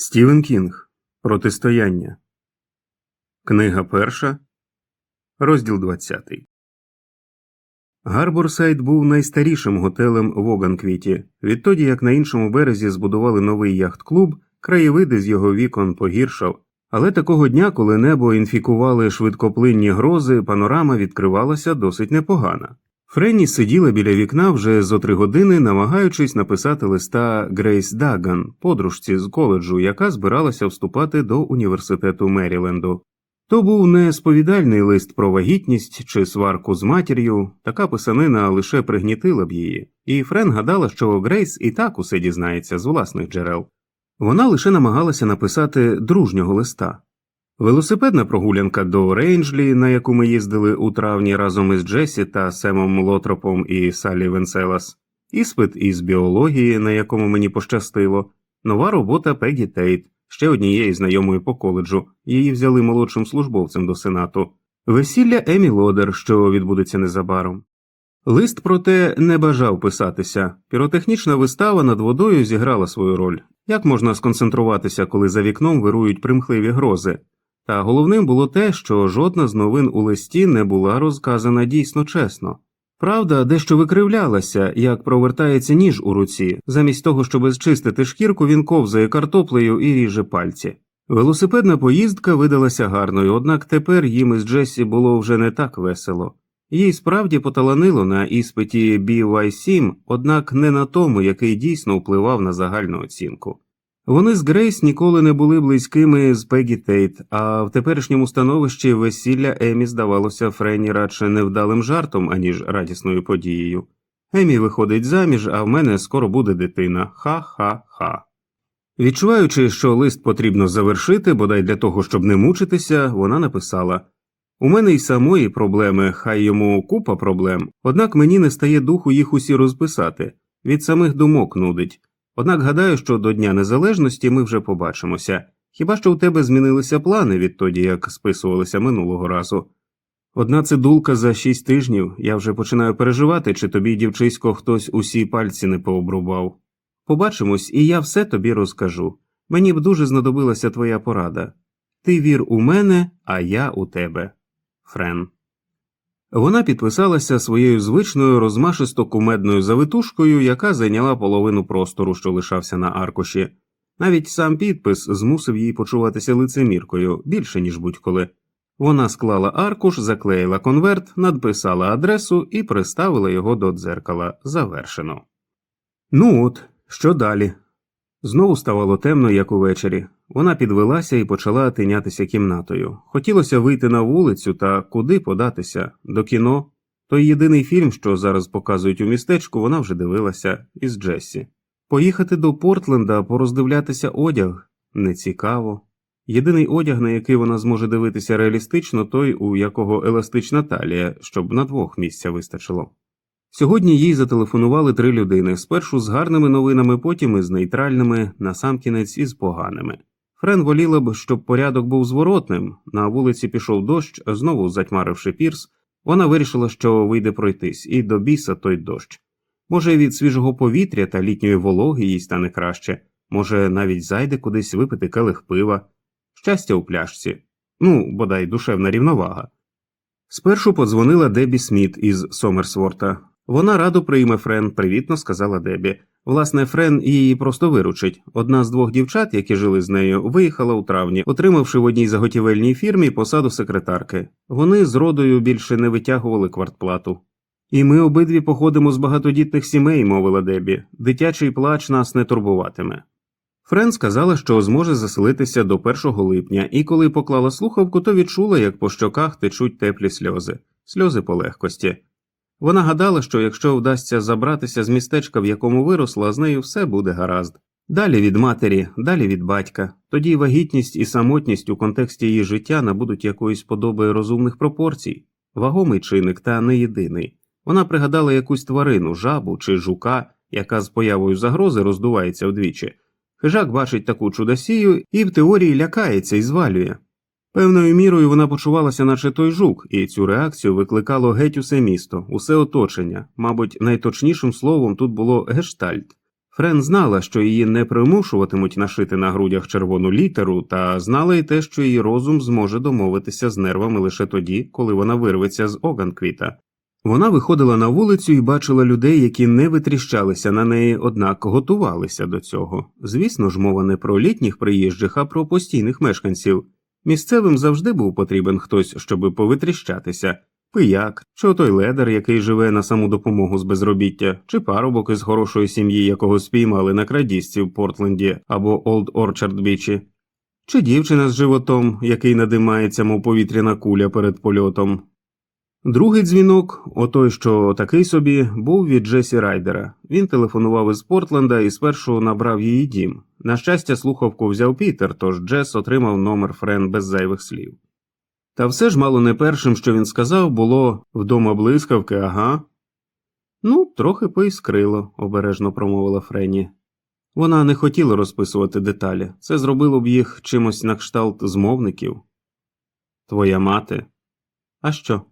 Стівен Кінг. Протистояння. Книга перша. Розділ 20. Гарборсайд був найстарішим готелем в Оганквіті. Відтоді, як на іншому березі збудували новий яхт-клуб, краєвиди з його вікон погіршав. Але такого дня, коли небо інфікували швидкоплинні грози, панорама відкривалася досить непогана. Френні сиділа біля вікна вже зо три години, намагаючись написати листа Грейс Даган, подружці з коледжу, яка збиралася вступати до університету Меріленду. То був не сповідальний лист про вагітність чи сварку з матір'ю, така писанина лише пригнітила б її, і Френ гадала, що Грейс і так усе дізнається з власних джерел. Вона лише намагалася написати дружнього листа. Велосипедна прогулянка до Рейнджлі, на яку ми їздили у травні разом із Джесі та Семом Лотропом і Саллі Венселас, іспит із біології, на якому мені пощастило, нова робота Пегі Тейт, ще однієї знайомої по коледжу, її взяли молодшим службовцем до сенату, весілля Емі Лодер, що відбудеться незабаром. Лист, проте, не бажав писатися. Піротехнічна вистава над водою зіграла свою роль. Як можна сконцентруватися, коли за вікном вирують примхливі грози? Та головним було те, що жодна з новин у листі не була розказана дійсно чесно. Правда, дещо викривлялася, як провертається ніж у руці, замість того, щоб зчистити шкірку, він ковзає картоплею і ріже пальці. Велосипедна поїздка видалася гарною, однак тепер їм із Джесі було вже не так весело. Їй справді поталанило на іспиті BY7, однак не на тому, який дійсно впливав на загальну оцінку. Вони з Грейс ніколи не були близькими з Пегі Тейт, а в теперішньому становищі весілля Емі здавалося Френі радше невдалим жартом, аніж радісною подією. Емі виходить заміж, а в мене скоро буде дитина. Ха-ха-ха. Відчуваючи, що лист потрібно завершити, бодай для того, щоб не мучитися, вона написала У мене й самої проблеми, хай йому купа проблем, однак мені не стає духу їх усі розписати, від самих думок нудить. Однак гадаю, що до Дня Незалежності ми вже побачимося. Хіба що у тебе змінилися плани відтоді, як списувалися минулого разу? Одна цидулка за шість тижнів, я вже починаю переживати, чи тобі, дівчисько, хтось усі пальці не пообрубав. Побачимось, і я все тобі розкажу. Мені б дуже знадобилася твоя порада. Ти вір у мене, а я у тебе. Френ. Вона підписалася своєю звичною розмашисто кумедною завитушкою, яка зайняла половину простору, що лишався на аркуші. Навіть сам підпис змусив її почуватися лицеміркою більше, ніж будь-коли. Вона склала аркуш, заклеїла конверт, надписала адресу і приставила його до дзеркала завершено. Ну от, що далі? Знову ставало темно, як увечері. Вона підвелася і почала тинятися кімнатою. Хотілося вийти на вулицю та куди податися до кіно. Той єдиний фільм, що зараз показують у містечку, вона вже дивилася із Джессі. Поїхати до Портленда, пороздивлятися одяг нецікаво. Єдиний одяг, на який вона зможе дивитися реалістично, той, у якого еластична талія, щоб на двох місця вистачило. Сьогодні їй зателефонували три людини спершу з гарними новинами, потім із нейтральними, насамкінець із поганими. Френ воліла б, щоб порядок був зворотним. На вулиці пішов дощ, знову затьмаривши пірс, вона вирішила, що вийде пройтись, і до біса той дощ. Може, від свіжого повітря та літньої вологи їй стане краще, може, навіть зайде кудись випити келих пива, щастя у пляшці, ну, бодай душевна рівновага. Спершу подзвонила Дебі Сміт із Сомерсворта. Вона радо прийме Френ, привітно сказала Дебі. Власне, Френ її просто виручить. Одна з двох дівчат, які жили з нею, виїхала у травні, отримавши в одній заготівельній фірмі посаду секретарки. Вони з родою більше не витягували квартплату. І ми обидві походимо з багатодітних сімей, мовила Дебі. Дитячий плач нас не турбуватиме. Френ сказала, що зможе заселитися до 1 липня, і коли поклала слухавку, то відчула, як по щоках течуть теплі сльози, сльози по легкості. Вона гадала, що якщо вдасться забратися з містечка, в якому виросла, з нею все буде гаразд. Далі від матері, далі від батька, тоді вагітність і самотність у контексті її життя набудуть якоїсь подоби розумних пропорцій, вагомий чинник та не єдиний. Вона пригадала якусь тварину, жабу чи жука, яка з появою загрози роздувається вдвічі. Хижак бачить таку чудосію і в теорії лякається і звалює. Певною мірою вона почувалася, наче той жук, і цю реакцію викликало геть усе місто, усе оточення. Мабуть, найточнішим словом тут було гештальт. Френ знала, що її не примушуватимуть нашити на грудях червону літеру, та знала й те, що її розум зможе домовитися з нервами лише тоді, коли вона вирветься з Оганквіта. Вона виходила на вулицю і бачила людей, які не витріщалися на неї, однак готувалися до цього. Звісно ж, мова не про літніх приїжджих, а про постійних мешканців. Місцевим завжди був потрібен хтось, щоб повитріщатися пияк, чи той ледер, який живе на саму допомогу з безробіття, чи парубок із хорошої сім'ї, якого спіймали на крадіжці в Портленді або Олд Орчард Бічі, чи дівчина з животом, який надимається, мов повітряна куля перед польотом. Другий дзвінок, отой, що такий собі, був від Джесі Райдера. Він телефонував із Портленда і спершу набрав її дім. На щастя, слухавку взяв Пітер, тож Джес отримав номер Френ без зайвих слів. Та все ж мало не першим, що він сказав, було вдома блискавки, ага. Ну, трохи поіскрило, обережно промовила Френі. Вона не хотіла розписувати деталі, це зробило б їх чимось на кшталт змовників. Твоя мати. А що?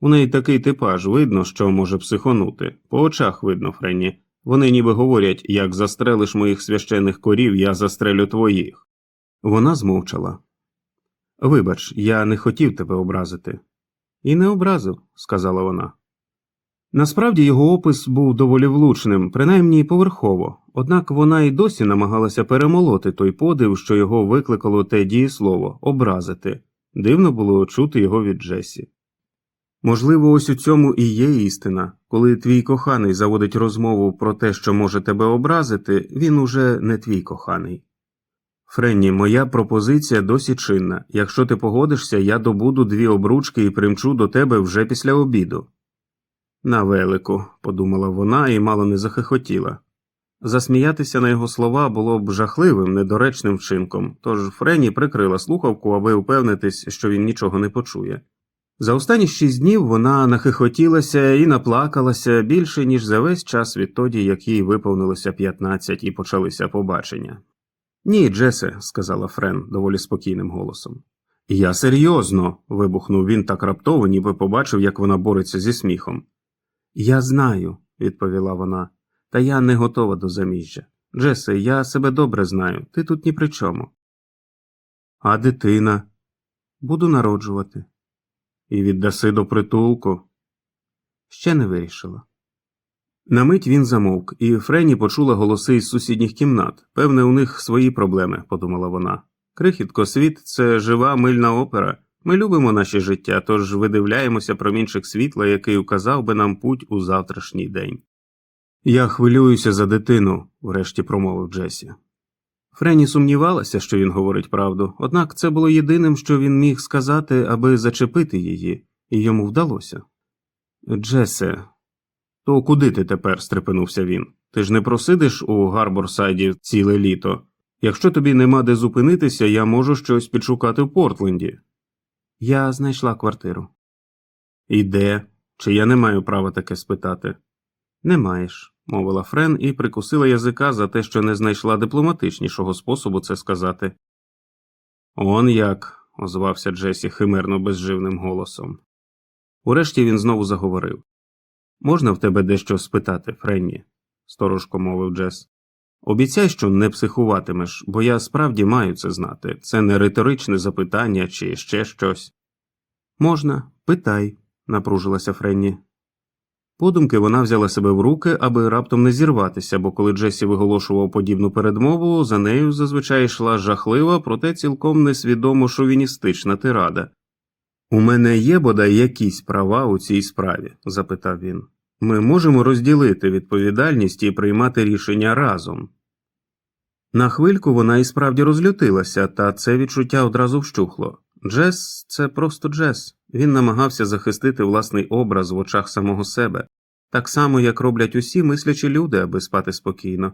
У неї такий типаж, видно, що може психонути. По очах видно, Френі. Вони ніби говорять як застрелиш моїх священих корів, я застрелю твоїх. Вона змовчала. Вибач, я не хотів тебе образити. І не образив, сказала вона. Насправді його опис був доволі влучним, принаймні поверхово, однак вона й досі намагалася перемолоти той подив, що його викликало те дієслово образити. Дивно було чути його від Джесі. Можливо, ось у цьому і є істина. Коли твій коханий заводить розмову про те, що може тебе образити, він уже не твій коханий. Френні, моя пропозиція досі чинна. Якщо ти погодишся, я добуду дві обручки і примчу до тебе вже після обіду. На велику, подумала вона і мало не захихотіла. Засміятися на його слова було б жахливим, недоречним вчинком, тож Френі прикрила слухавку, аби впевнитись, що він нічого не почує. За останні шість днів вона нахихотілася і наплакалася більше, ніж за весь час відтоді, як їй виповнилося 15 і почалися побачення. Ні, Джесе, сказала Френ доволі спокійним голосом. Я серйозно. вибухнув він так раптово, ніби побачив, як вона бореться зі сміхом. Я знаю, відповіла вона, та я не готова до заміжжя. Джесе, я себе добре знаю, ти тут ні при чому. А дитина? Буду народжувати. І віддаси до притулку? Ще не вирішила. На мить він замовк, і Френі почула голоси із сусідніх кімнат. Певне, у них свої проблеми, подумала вона. Крихітко світ це жива мильна опера. Ми любимо наші життя, тож видивляємося промінчик світла, який указав би нам путь у завтрашній день. Я хвилююся за дитину, врешті промовив Джесі. Френі сумнівалася, що він говорить правду, однак це було єдиним, що він міг сказати, аби зачепити її, і йому вдалося. Джесе, то куди ти тепер? стрепенувся він. Ти ж не просидиш у Гарборсайді ціле літо. Якщо тобі нема де зупинитися, я можу щось підшукати в Портленді. Я знайшла квартиру. І де? Чи я не маю права таке спитати? Не маєш, мовила Френ і прикусила язика за те, що не знайшла дипломатичнішого способу це сказати. Он як, озвався Джесі химерно безживним голосом. Урешті він знову заговорив. Можна в тебе дещо спитати, Френні? сторожко мовив Джес. Обіцяй, що не психуватимеш, бо я справді маю це знати. Це не риторичне запитання чи ще щось. Можна, питай, напружилася Френні. Подумки вона взяла себе в руки, аби раптом не зірватися, бо коли Джесі виголошував подібну передмову, за нею зазвичай йшла жахлива, проте цілком несвідомо шовіністична тирада. У мене є бодай якісь права у цій справі? запитав він. Ми можемо розділити відповідальність і приймати рішення разом. На хвильку вона і справді розлютилася, та це відчуття одразу вщухло. Джес це просто Джес. Він намагався захистити власний образ в очах самого себе, так само, як роблять усі мислячі люди, аби спати спокійно.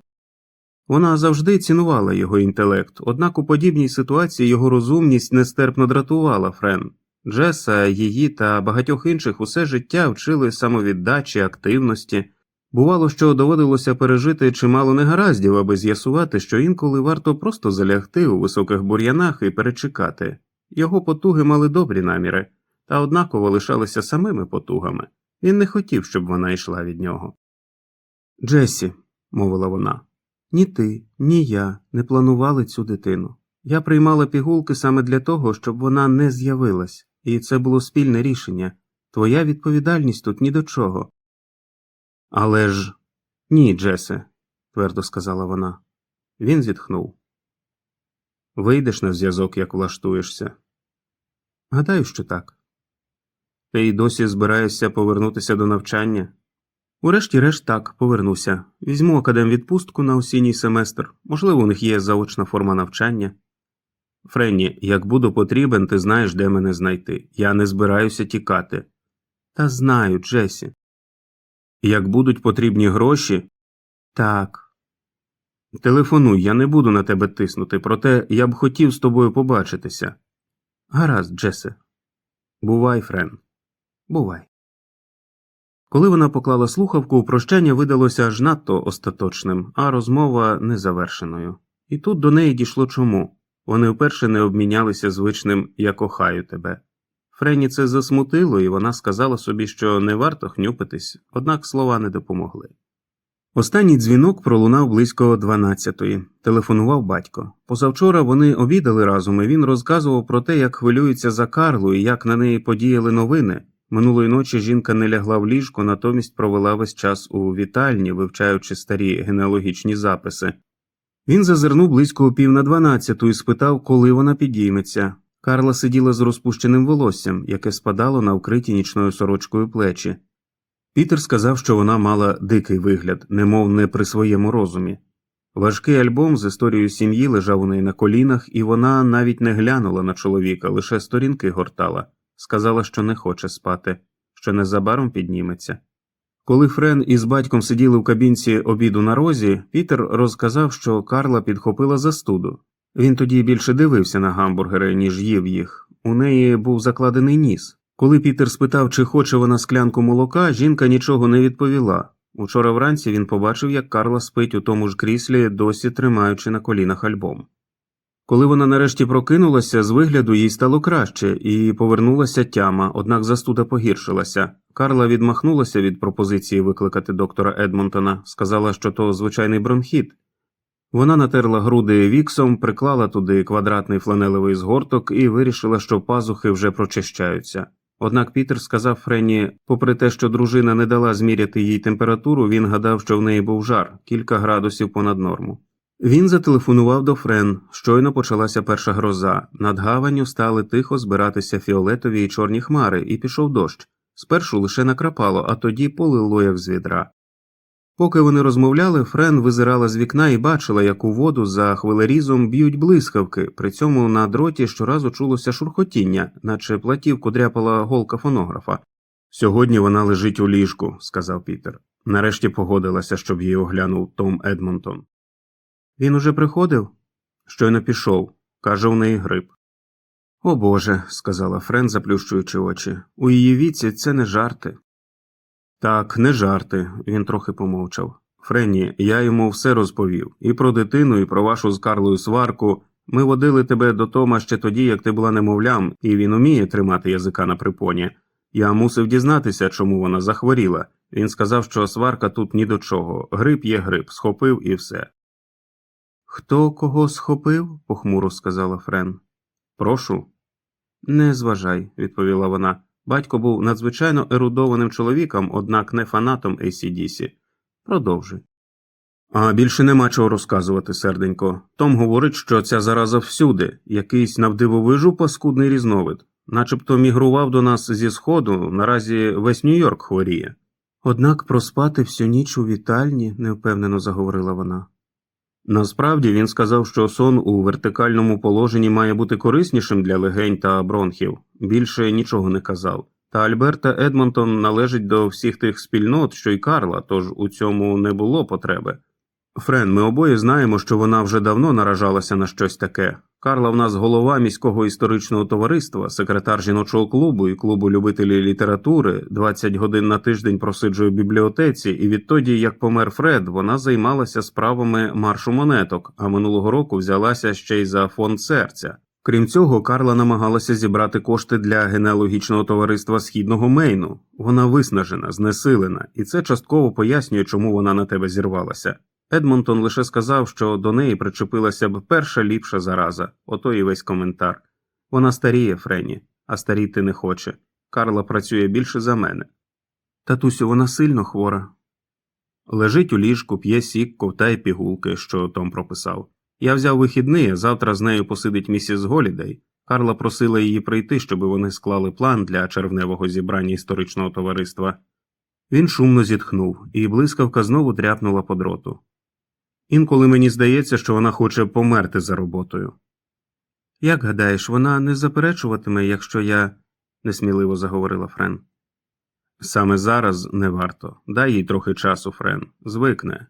Вона завжди цінувала його інтелект, однак у подібній ситуації його розумність нестерпно дратувала Френ. Джеса, її та багатьох інших усе життя вчили самовіддачі, активності. Бувало, що доводилося пережити чимало негараздів, аби з'ясувати, що інколи варто просто залягти у високих бур'янах і перечекати. Його потуги мали добрі наміри, та однаково лишалися самими потугами. Він не хотів, щоб вона йшла від нього. Джесі, мовила вона. Ні ти, ні я не планували цю дитину. Я приймала пігулки саме для того, щоб вона не з'явилась, і це було спільне рішення. Твоя відповідальність тут ні до чого. Але ж ні, Джесе, твердо сказала вона. Він зітхнув. Вийдеш на зв'язок, як влаштуєшся. Гадаю, що так. Ти й досі збираєшся повернутися до навчання? Урешті-решт так, повернуся. Візьму академвідпустку на осінній семестр. Можливо, у них є заочна форма навчання. Френні, як буду потрібен, ти знаєш, де мене знайти. Я не збираюся тікати. Та знаю, Джесі. Як будуть потрібні гроші. Так. Телефонуй, я не буду на тебе тиснути, проте я б хотів з тобою побачитися. Гаразд, Джесе. Бувай, Френ. Бувай. Коли вона поклала слухавку, прощання видалося аж надто остаточним, а розмова незавершеною. І тут до неї дійшло чому. Вони вперше не обмінялися звичним Я кохаю тебе. Френі це засмутило, і вона сказала собі, що не варто хнюпитись, однак слова не допомогли. Останній дзвінок пролунав близько 12-ї. Телефонував батько. Позавчора вони обідали разом, і він розказував про те, як хвилюється за Карлу і як на неї подіяли новини. Минулої ночі жінка не лягла в ліжко, натомість провела весь час у вітальні, вивчаючи старі генеалогічні записи. Він зазирнув близько о пів на дванадцяту і спитав, коли вона підійметься. Карла сиділа з розпущеним волоссям, яке спадало на вкриті нічною сорочкою плечі. Пітер сказав, що вона мала дикий вигляд, немов не при своєму розумі. Важкий альбом з історією сім'ї лежав у неї на колінах, і вона навіть не глянула на чоловіка, лише сторінки гортала, сказала, що не хоче спати, що незабаром підніметься. Коли Френ із батьком сиділи в кабінці обіду на розі, Пітер розказав, що Карла підхопила застуду. Він тоді більше дивився на гамбургери, ніж їв їх. У неї був закладений ніс. Коли Пітер спитав, чи хоче вона склянку молока, жінка нічого не відповіла. Учора вранці він побачив, як Карла спить у тому ж кріслі, досі тримаючи на колінах альбом. Коли вона нарешті прокинулася, з вигляду їй стало краще, і повернулася тяма, однак застуда погіршилася. Карла відмахнулася від пропозиції викликати доктора Едмонтона, сказала, що то звичайний бронхіт. Вона натерла груди віксом, приклала туди квадратний фланелевий згорток і вирішила, що пазухи вже прочищаються. Однак Пітер сказав Френі, попри те, що дружина не дала зміряти їй температуру, він гадав, що в неї був жар кілька градусів понад норму. Він зателефонував до Френ. Щойно почалася перша гроза. Над гаванню стали тихо збиратися фіолетові і чорні хмари, і пішов дощ. Спершу лише накрапало, а тоді полило як з відра. Поки вони розмовляли, Френ визирала з вікна і бачила, як у воду за хвилерізом б'ють блискавки, при цьому на дроті щоразу чулося шурхотіння, наче платівку дряпала голка фонографа. Сьогодні вона лежить у ліжку, сказав Пітер. Нарешті погодилася, щоб її оглянув Том Едмонтон. Він уже приходив? Щойно пішов. Каже, у неї грип. О Боже, сказала Френ, заплющуючи очі. У її віці це не жарти. Так, не жарти, він трохи помовчав. Френні, я йому все розповів і про дитину, і про вашу з Карлою сварку. Ми водили тебе до Тома ще тоді, як ти була немовлям, і він уміє тримати язика на припоні. Я мусив дізнатися, чому вона захворіла. Він сказав, що сварка тут ні до чого. Грип є грип, схопив і все. Хто кого схопив? похмуро сказала Френ. Прошу. Не зважай, відповіла вона. Батько був надзвичайно ерудованим чоловіком, однак не фанатом ACDC. Продовжуй. А більше нема чого розказувати, серденько. Том говорить, що ця зараза всюди, якийсь навдивовижу паскудний різновид, начебто мігрував до нас зі сходу, наразі весь Нью-Йорк хворіє. Однак проспати всю ніч у вітальні, невпевнено заговорила вона. Насправді він сказав, що сон у вертикальному положенні має бути кориснішим для легень та бронхів, більше нічого не казав. Та Альберта Едмонтон належить до всіх тих спільнот, що й Карла, тож у цьому не було потреби. Френ, ми обоє знаємо, що вона вже давно наражалася на щось таке. Карла в нас голова міського історичного товариства, секретар жіночого клубу і клубу любителів літератури, 20 годин на тиждень просиджує в бібліотеці, і відтоді, як помер Фред, вона займалася справами маршу монеток, а минулого року взялася ще й за фонд серця. Крім цього, Карла намагалася зібрати кошти для генеалогічного товариства східного Мейну. Вона виснажена, знесилена, і це частково пояснює, чому вона на тебе зірвалася. Едмонтон лише сказав, що до неї причепилася б перша ліпша зараза, ото і весь коментар. Вона старіє, Френі, а старіти не хоче. Карла працює більше за мене. Татусю, вона сильно хвора. Лежить у ліжку, п'є сік, ковтає пігулки, що Том прописав. Я взяв вихідний, а завтра з нею посидить місіс Голідей. Карла просила її прийти, щоб вони склали план для червневого зібрання історичного товариства. Він шумно зітхнув, і блискавка знову дряпнула по дроту. Інколи мені здається, що вона хоче померти за роботою. Як гадаєш, вона не заперечуватиме, якщо я. несміливо заговорила Френ. Саме зараз не варто. Дай їй трохи часу, Френ, звикне.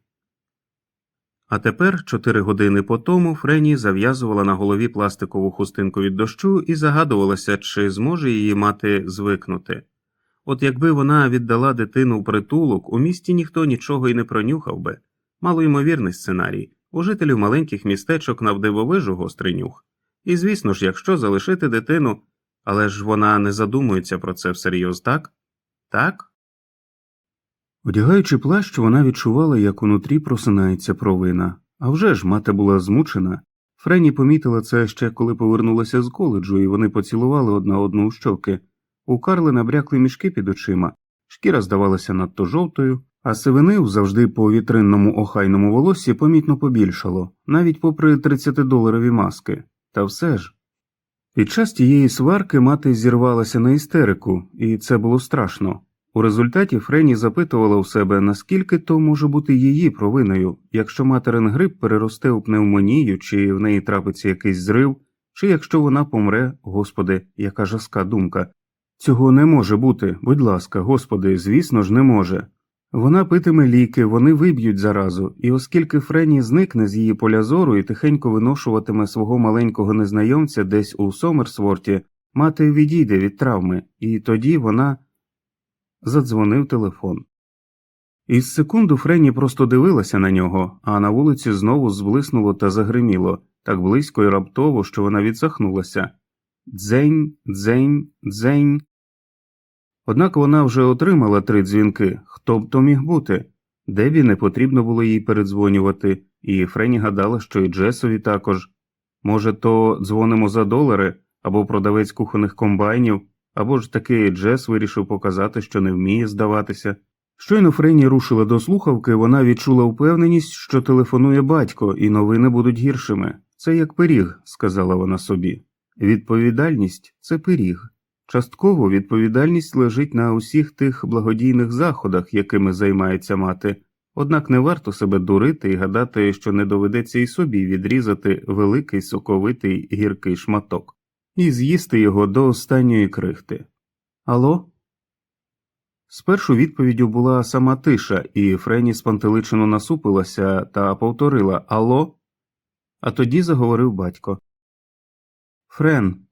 А тепер, чотири години по тому, Френі зав'язувала на голові пластикову хустинку від дощу і загадувалася, чи зможе її мати звикнути. От якби вона віддала дитину в притулок, у місті ніхто нічого й не пронюхав би. Малоймовірний сценарій у жителів маленьких містечок навдивовижу гострий нюх. І звісно ж, якщо залишити дитину, але ж вона не задумується про це всерйоз, так? Так? Одягаючи плащ, вона відчувала, як унутрі просинається провина. А вже ж мати була змучена. Френі помітила це ще коли повернулася з коледжу, і вони поцілували одна одну у щоки. У Карли набрякли мішки під очима, шкіра здавалася надто жовтою, а сивини завжди по вітринному охайному волоссі помітно побільшало, навіть попри 30-доларові маски. Та все ж. Під час тієї сварки мати зірвалася на істерику, і це було страшно. У результаті Френі запитувала у себе, наскільки то може бути її провиною, якщо материн грип переросте у пневмонію, чи в неї трапиться якийсь зрив, чи якщо вона помре, господи, яка жаска думка. Цього не може бути, будь ласка, господи, звісно ж, не може. Вона питиме ліки, вони виб'ють заразу, і оскільки Френі зникне з її поля зору і тихенько виношуватиме свого маленького незнайомця десь у Сомерсворті, мати відійде від травми, і тоді вона задзвонив телефон. Із секунду Френі просто дивилася на нього, а на вулиці знову зблиснуло та загриміло, так близько і раптово, що вона відсахнулася. Дзень, дзень, дзень. Однак вона вже отримала три дзвінки. Хто б то міг бути? Дебі не потрібно було їй передзвонювати, і Френі гадала, що і Джесові також. Може, то дзвонимо за долари або продавець кухонних комбайнів, або ж таки Джес вирішив показати, що не вміє здаватися. Щойно Френі рушила до слухавки, вона відчула впевненість, що телефонує батько, і новини будуть гіршими. Це як пиріг, сказала вона собі. Відповідальність це пиріг. Частково відповідальність лежить на усіх тих благодійних заходах, якими займається мати, однак не варто себе дурити і гадати, що не доведеться і собі відрізати великий соковитий гіркий шматок і з'їсти його до останньої крихти. Алло? Спершу відповіддю була сама тиша, і Френі спантеличено насупилася та повторила Алло? А тоді заговорив батько. Френ.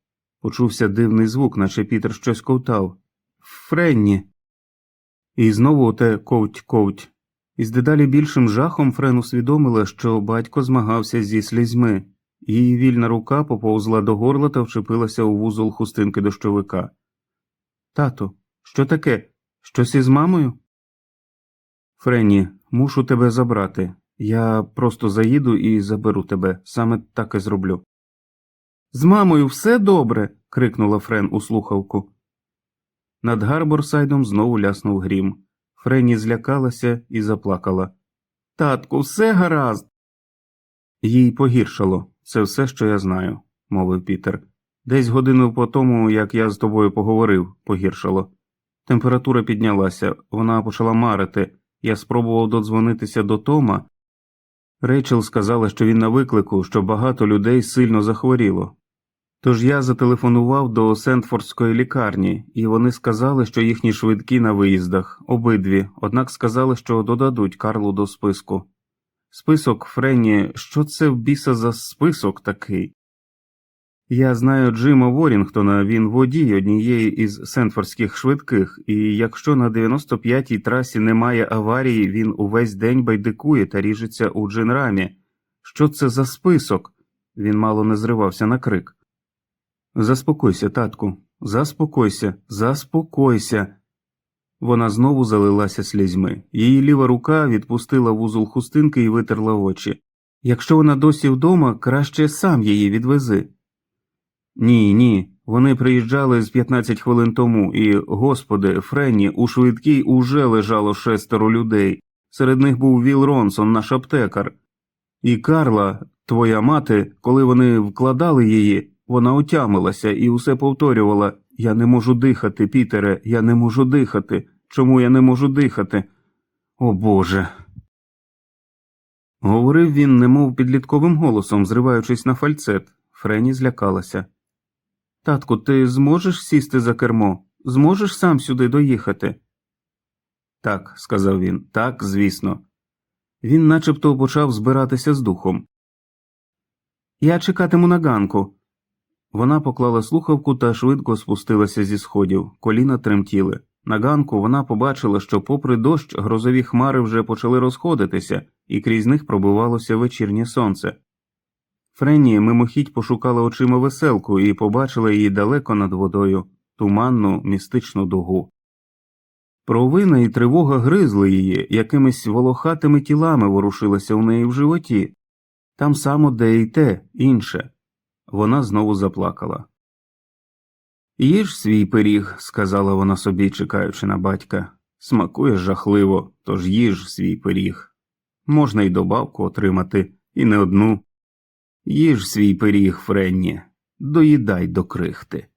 Почувся дивний звук, наче Пітер щось ковтав. Френні. І знову оте ковть ковть. І з дедалі більшим жахом Френ усвідомила, що батько змагався зі слізьми. Її вільна рука поповзла до горла та вчепилася у вузол хустинки дощовика. Тато, що таке? Щось із мамою? Френні, мушу тебе забрати. Я просто заїду і заберу тебе, саме так і зроблю. З мамою все добре. крикнула Френ у слухавку. Над Гарборсайдом знову ляснув грім. Френі злякалася і заплакала. Татку, все гаразд. Їй погіршало. Це все, що я знаю, мовив Пітер. Десь годину по тому, як я з тобою поговорив, погіршало. Температура піднялася, вона почала марити. Я спробував додзвонитися до Тома. Рейчел сказала, що він на виклику, що багато людей сильно захворіло. Тож я зателефонував до Сентфордської лікарні, і вони сказали, що їхні швидкі на виїздах, обидві, однак сказали, що додадуть Карлу до списку. Список Френні, що це в біса за список такий? Я знаю Джима Ворінгтона, він водій однієї із сентфордських швидких, і якщо на 95-й трасі немає аварії, він увесь день байдикує та ріжеться у джинрамі. Що це за список? Він мало не зривався на крик. Заспокойся, татку, заспокойся, заспокойся. Вона знову залилася слізьми. Її ліва рука відпустила вузол хустинки і витерла очі. Якщо вона досі вдома, краще сам її відвези. Ні, ні. Вони приїжджали з 15 хвилин тому, і, господи, Френні, у швидкій уже лежало шестеро людей. Серед них був Віл Ронсон, наш аптекар. І Карла, твоя мати, коли вони вкладали її, вона отямилася і усе повторювала Я не можу дихати, Пітере, я не можу дихати. Чому я не можу дихати? О Боже. Говорив він, немов підлітковим голосом, зриваючись на фальцет. Френі злякалася. Татку, ти зможеш сісти за кермо? Зможеш сам сюди доїхати? Так, сказав він, так, звісно. Він начебто почав збиратися з духом. Я чекатиму на ганку. Вона поклала слухавку та швидко спустилася зі сходів, коліна тремтіли. На ганку вона побачила, що, попри дощ, грозові хмари вже почали розходитися, і крізь них пробивалося вечірнє сонце. Френні мимохідь пошукала очима веселку і побачила її далеко над водою, туманну містичну дугу. Провина і тривога гризли її, якимись волохатими тілами ворушилися у неї в животі, там само де й те, інше. Вона знову заплакала. Їж свій пиріг, сказала вона собі, чекаючи на батька. Смакує жахливо, тож їж свій пиріг. Можна й добавку отримати, і не одну. Їж свій пиріг, Френні, доїдай до крихти.